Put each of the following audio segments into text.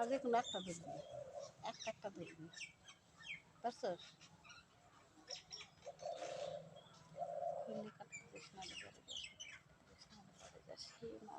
না যে কোনো একটা ধরবি একটা একটা ধরবি। বুঝছস খুললে কাটতে না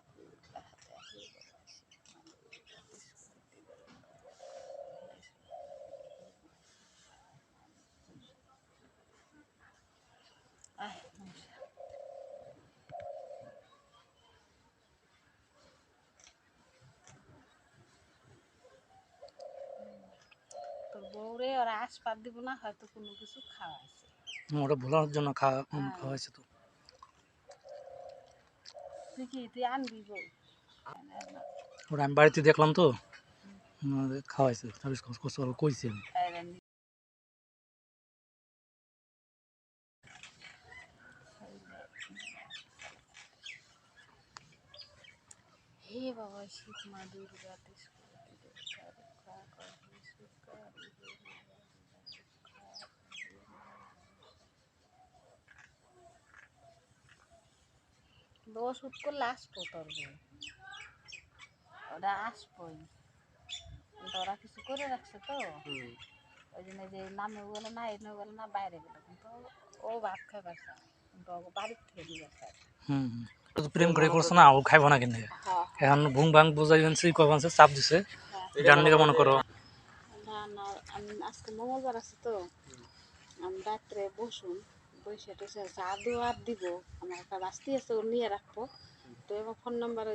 তোর বউরে ওরা আসপাত দিব না হয়তো কোনো কিছু খাওয়াইছে। ওটা ভোলার জন্য খাওয়া খাওয়াইছে তো। তুই কি তুই আনবি বউ? ওটা আমি বাড়িতে দেখলাম তো খাওয়াইছে সার্ভিস কইছি আমি। আইরন হে বাবা শীত মা ওষুধ করলে আসব তোর বউ। ওরা আসবোই কিন্তু ওরা কিছু করে রাখছে তো। ওই জন্য যে নামে গেলো না এনে গেলো না বাইরে গেলো। কিন্তু ও ভাত খাই পারছে। কিন্তু বাড়ির থেকে দিয়ে প্রেম করে করছে না ও খাইব না কিনে। হ্যাঁ। এখন ভুং ভাং বুঝাই আনছি কখন চাপ দিছে। জান নিকে মনে করো? না না আমি আজকে মঙ্গলবার আছে তো। আমি রাত্রে বসুন। বসে টসে যা দু দিব, আমার একটা বাস্তি আছে ও নিয়ে রাখব। তো এবার ফোন নাম্বার